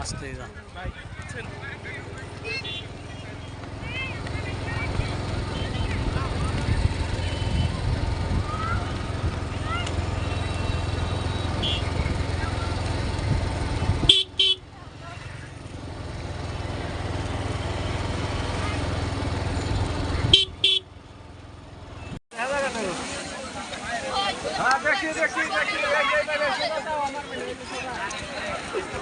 আসতে দেখি দেখি দেখি দেখি দেখি দেখি দেখি দেখি দেখি দেখি দেখি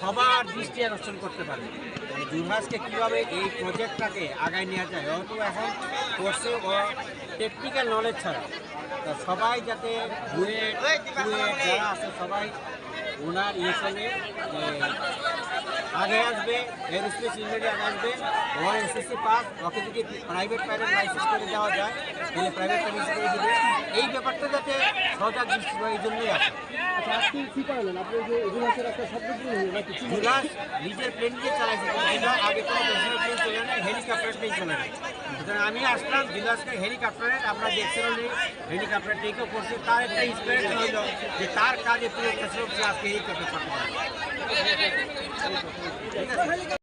সবার দৃষ্টি আকর্ষণ করতে পারে। দুর্ভাষকে কীভাবে এই প্রজেক্টটাকে আগায় নেওয়া যায়, হয়তো এখন কোর্সে ও টেকনিক্যাল নলেজ ছাড়া। সবাই যাতে বুয়েট বুয়েট যারা আছে সবাই ওনার ইলেকশনে আগে আসবে এরোস্পেস ইঞ্জিনিয়ারিং আগে আসবে ওর এসএসসি পাস ওকে যদি প্রাইভেট প্রাইভেট লাইসেন্স করে দেওয়া যায় তাহলে প্রাইভেট লাইসেন্স করে দেবে এই ব্যাপারটা যাতে সজাগ দৃষ্টি হয় এই জন্যই আছে। আচ্ছা আজকে কি করালেন? আপনি যে ইতিহাসের একটা শব্দ দিলেন নাকি কি জুলাস নিজের প্লেন দিয়ে চালাইছে জুলাস আগে কোনো প্লেন চলে না হেলিকপ্টার প্লেন চলে না সুতরাং আমি আসলাম জুলাসকে হেলিকপ্টারে আপনারা দেখছেন অলরেডি হেলিকপ্টার টেকও করছে তার একটা ইন্সপিরেশন হইল যে তার কাজে পুরো ফেসিলিটি আজকে হেলিকপ্টার পারে ঠিক আছে?